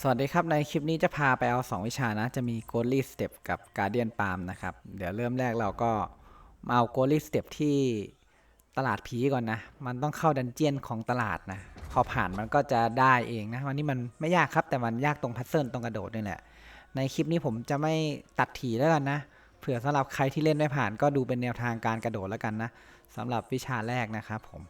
สวัสดีครับในคลิปนี้จะพาไปเอา 2 วิชานะ จะมี g o l y Step กับ Guardian Palm นะครับ เดี๋ยวเริ่มแรกเราก็มาเอา g o l y Step ที่ตลาดผีก่อนนะ มันต้องเข้าดันเจียนของตลาดนะ พอผ่านมันก็จะได้เองนะ วันนี้มันไม่ยากครับ แต่มันยากตรงพัซเซิลตรงกระโดดนี่แหละ ในคลิปนี้ผมจะไม่ตัดถีแล้วกันนะ เผื่อสำหรับใครที่เล่นไม่ผ่านก็ดูเป็นแนวทางการกระโดดแล้วกันนะสำหรับวิชาแรกนะครับผม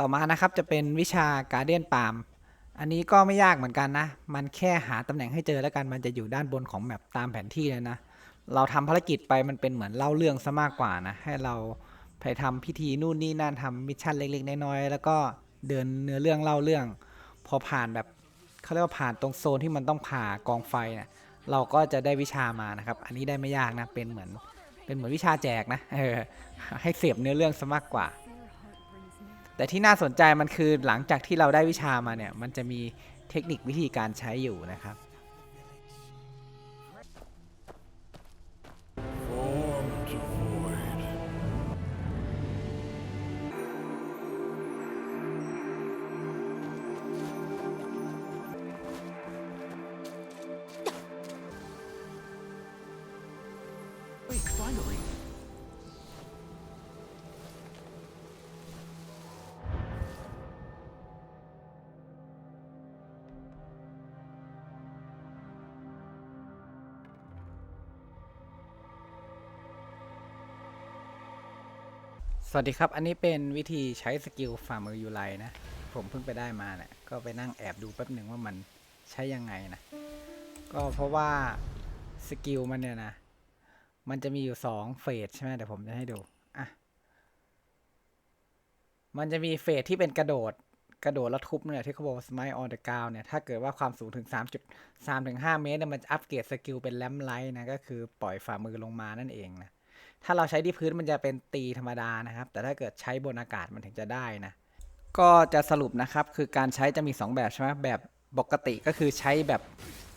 ต่อมานะครับจะเป็นวิชาการเดียนปาล์มอันนี้ก็ไม่ยากเหมือนกันนะ มันแค่หาตำแหน่งให้เจอแล้วกัน มันจะอยู่ด้านบนของแมปตามแผนที่เลยนะ เราทำภารกิจไปมันเป็นเหมือนเล่าเรื่องซะมากกว่านะ ให้เราไปทำพิธีนู่นนี่นั่นทำมิชชั่นเล็กๆน้อยๆแล้วก็เดินเนื้อเรื่องเล่าเรื่อง พอผ่านแบบเขาเรียกว่าผ่านตรงโซนที่มันต้องผ่ากองไฟเนี่ยเราก็จะได้วิชามานะครับ อันนี้ได้ไม่ยากนะ เป็นเหมือนเป็นเหมือนวิชาแจกนะ เออ ให้เสพเนื้อเรื่องซะมากกว่า แต่ที่น่าสนใจมันคือหลังจากที่เราได้วิชามาเนี่ย มันจะมีเทคนิควิธีการใช้อยู่นะครับ Form สวัสดีครับ อันนี้เป็นวิธีใช้สกิลฝ่ามือยูไลนะ ผมเพิ่งไปได้มาเนี่ยก็ไปนั่งแอบดูแป๊บหนึ่งว่ามันใช้ยังไงนะ ก็เพราะว่าสกิลมันเนี่ยนะ มันจะมีอยู่สองเฟสใช่ไหมเดี๋ยวผมจะให้ดู อะ มันจะมีเฟสที่เป็นกระโดดกระโดดแล้วทุบเนี่ยที่เขาบอก smite on the ground เนี่ยถ้าเกิดว่าความสูงถึง 3.3ถึง5เมตรเนี่ยมันจะอัปเกรดสกิลเป็นแลมไลท์นะก็คือปล่อยฝ่ามือลงมานั่นเองนะ ถ้าเราใช้ที่พื้นมันจะเป็นตีธรรมดานะครับ แต่ถ้าเกิดใช้บนอากาศมันถึงจะได้นะ ก็จะสรุปนะครับ คือการใช้จะมี 2 แบบใช่ไหมแบบปกติก็คือใช้แบบ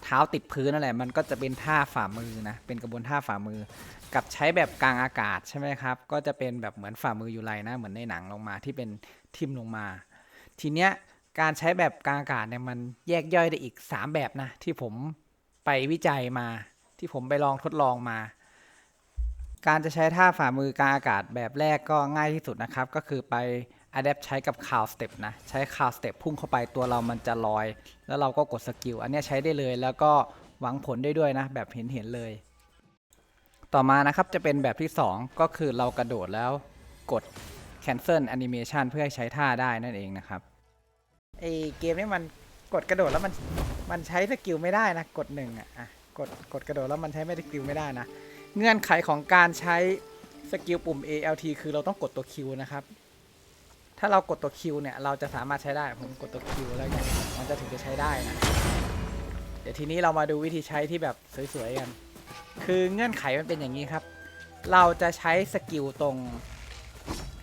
เท้าติดพื้นนั่นแหละมันก็จะเป็นท่าฝ่ามือนะเป็นกระบวนท่าฝ่ามือ กับใช้แบบกลางอากาศใช่ไหมครับ ก็จะเป็นแบบเหมือนฝ่ามืออยู่ไรนะ เหมือนในหนังลงมาที่เป็นทิมลงมา ทีเนี้ยการใช้แบบกลางอากาศเนี่ยมันแยกย่อยได้อีก 3 แบบนะที่ผมไปวิจัยมาที่ผมไปลองทดลองมา การจะใช้ท่าฝ่ามือกลางอากาศแบบแรกก็ง่ายที่สุดนะครับ ก็คือไป adapt ใช้กับ cloud step นะ ใช้ cloud step พุ่งเข้าไปตัวเรามันจะลอย แล้วเราก็กดสกิล อันนี้ใช้ได้เลยแล้วก็หวังผลได้ด้วยนะ แบบเห็นเห็นๆเลย ต่อมานะครับจะเป็นแบบที่ 2 ก็คือเรากระโดดแล้วกด cancel animation เพื่อให้ใช้ท่าได้นั่นเองนะครับไอเกมนี้มันกดกระโดดแล้วมันมันใช้สกิลไม่ได้นะ กดหนึ่งอะอะกดกดกระโดดแล้วมันใช้ไม่ได้สกิลไม่ได้นะ เงื่อนไขของการใช้สกิลปุ่ม ALT คือเราต้องกดตัว Q นะครับ ถ้าเรากดตัว Q เนี่ยเราจะสามารถใช้ได้ผมกดตัว Q แล้วเนี่ยมันจะถึงจะใช้ได้นะ เดี๋ยวทีนี้เรามาดูวิธีใช้ที่แบบสวยๆกัน คือเงื่อนไขมันเป็นอย่างนี้ครับ เราจะใช้สกิลตรง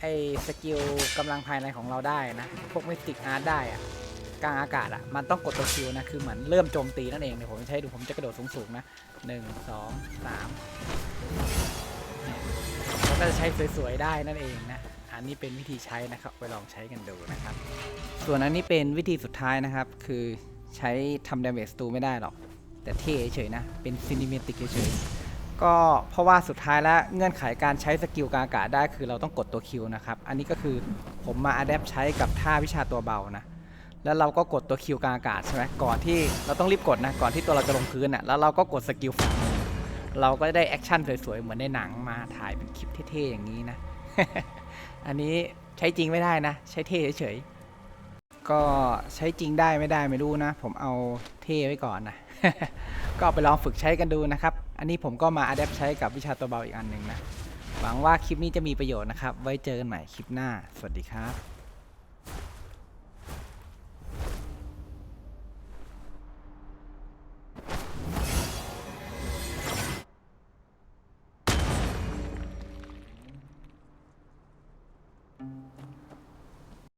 ไอ้สกิลกำลังภายในของเราได้นะ พวกมิสติกอาร์ตได้อะกลางอากาศอะมันต้องกดตัว Q นะ คือเหมือนเริ่มโจมตีนั่นเองเดี๋ยวผมใช้ดูผมจะกระโดดสูงๆนะหนึ่งสองสาม แล้วก็จะใช้สวยๆได้นั่นเองนะ อันนี้เป็นวิธีใช้นะครับ ไปลองใช้กันดูนะครับ ส่วนอันนี้เป็นวิธีสุดท้ายนะครับ คือใช้ทำดาเมจตูไม่ได้หรอก แต่เท่เฉยๆนะ เป็นซินิเมติกเฉยๆ ก็เพราะว่าสุดท้ายแล้วเงื่อนไขการใช้สกิลกลางอากาศได้คือเราต้องกดตัวคิวนะครับ อันนี้ก็คือผมมาอัดแอปใช้กับท่าวิชาตัวเบานะแล้วเราก็กดตัวคิวกลางอากาศใช่ไหมก่อนที่เราต้องรีบกดนะ ก่อนที่ตัวเราจะลงพื้นอะ แล้วเราก็กดสกิลฝ่ามือ เราก็ได้แอคชั่นสวยๆ เหมือนในหนังมาถ่ายเป็นคลิปเท่ๆ อย่างนี้นะ อันนี้ใช้จริงไม่ได้นะ ใช้เท่เฉยๆ ก็ใช้จริงได้ไม่ได้ไม่รู้นะ ผมเอาเท่ไว้ก่อนนะ ก็ไปลองฝึกใช้กันดูนะครับ อันนี้ผมก็มาอัดแอปใช้กับวิชาตัวเบาอีกอันหนึ่งนะ หวังว่าคลิปนี้จะมีประโยชน์นะครับ ไว้เจอกันใหม่คลิปหน้า สวัสดีครับ